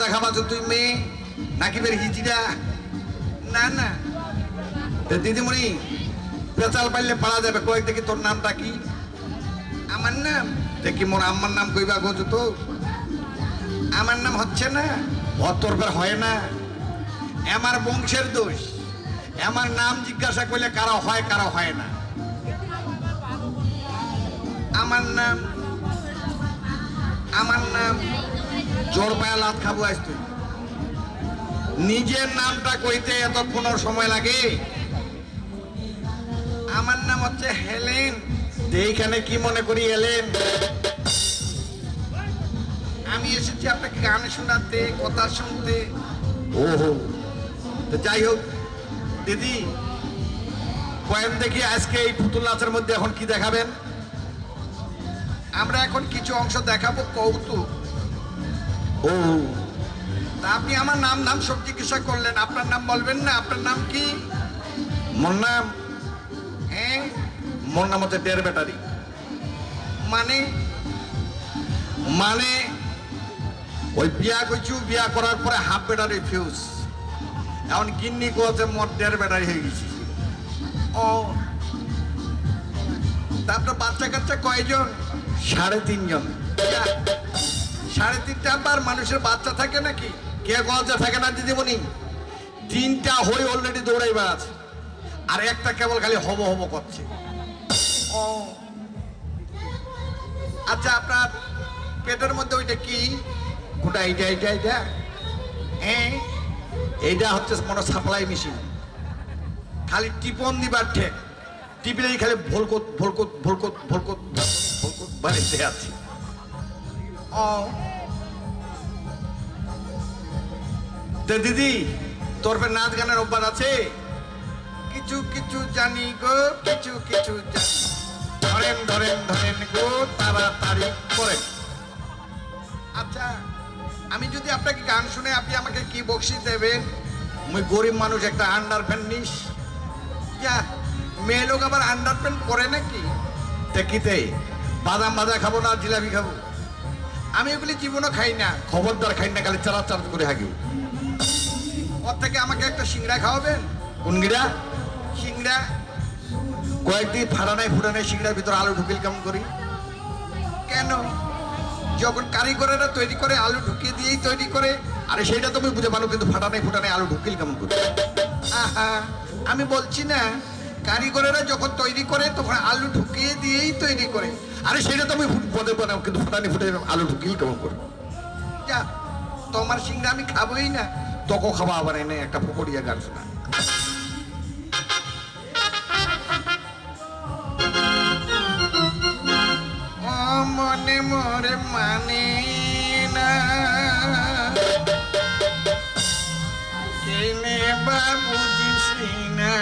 দেখাবা যে তুই মেয়ে নাকি বের হিজিরা না না। দিদিমণি পেঁচাল পাইলে পারা যাবে কয়েক দেখি তোর নামটা কি? আমার নাম। দেখি মোর আম্মার নাম কইবা গোছ তো। আমার নাম হচ্ছে না ভত্তর বের হয় না। আমার বংশের দোষ। আমার নাম জিজ্ঞাসা করলে কারও হয় কারও হয় না। আমার নাম আমার নাম জোর পায়া লাত খাব আজ তুই। নিজের নামটা কইতে এতক্ষণ সময় লাগে? আমার নাম হচ্ছে হেলেন। এইখানে কি মনে করি এলেন আমি এসেছি আপনাকে গান শোনাতে, কথা শুনতে। ওহো, তো যাই হোক, দিদি, কয়েন দেখি আজকে এই পুতুল নাচের মধ্যে এখন কি দেখাবেন? আমরা এখন কিছু অংশ দেখাবো কৌতুক। ও। তা আপনি আমার নাম নাম সব জিজ্ঞাসা করলেন। আপনার নাম বলবেন না আপনার নাম কি? মোর নাম? হ্যাঁ। মোর নাম হচ্ছে ডের ব্যাটারি মানে? মানে? ওই বিয়া করছু বিয়া করার পরে হাফ ব্যাটারি ফিউজ এখন গিন্নি কোয়াতে মোর ডের ব্যাটারি হয়ে গেছি। ও। তারপরে বাচ্চা কাচ্চা কয়জন? সাড়ে তিনজন। সাড়ে তিনটা বার মানুষের বাচ্চা থাকে নাকি? কে গলজা থাকে না দিদিমণি? তিনটা হই অলরেডি দৌড়াইবা আছে আর একটা কেবল খালি হব হব করছে। ও। আচ্ছা আপনার পেটের মধ্যে ওইটা কি? কোনটা এইটা এইটা এইটা? হ্যাঁ এইটা হচ্ছে মনে সাপ্লাই মেশিন খালি টিপন দিবার ঠেক টিপিলেই খালি ভোলকত ভোলকত ভোলকত ভোলকত বাড়িতে আছে তো দিদি তোর নাচ গানের অভ্যাস আছে? কিছু কিছু জানি গো কিছু কিছু জানি। ধরেন ধরেন ধরেন গো তাড়াতাড়ি করেন আচ্ছা আমি যদি আপনাকে গান শুনে আপনি আমাকে কি বকশিস দেবেন? মুই গরিব মানুষ একটা আন্ডার প্যান্ট নিস। যা মেয়ে লোক আবার আন্ডার প্যান্ট পরে নাকি দেখিতে বাদাম ভাজা খাব না জিলাপি খাব। আমি ওগুলি জীবনও খাই না। খবরদার খাই না খালি চালা চালা করে হাগি ওর থেকে আমাকে একটা সিংড়া খাওয়াবেন? কোন গিরা সিংড়া। কয়েকদিন ফাটানাই ফুটানাই সিংড়ার ভিতরে আলু ঢুকিল কেমন করি? কেন? যখন কারিগরেরা তৈরি করে আলু ঢুকিয়ে দিয়েই তৈরি করে আরে সেটা তুমি বুঝে পারো কিন্তু ফাটানাই ফুটানাই আলু ঢুকিল কেমন করে? আহা আমি বলছি না কারিগরেরা যখন তৈরি করে দিয়েই তৈরি করে। আরে সেটা তুমি বলে বানাও কিন্তু ফুটানি ফুটে আলু ঢুকিল কেমন করে যা তোমার সিংড়া আমি খাবোই না। তোকে খাওয়া আবার এনে একটা পকড়িয়া গান শোনা। মনে মরে মানে না। কেনে বা বুঝিস না।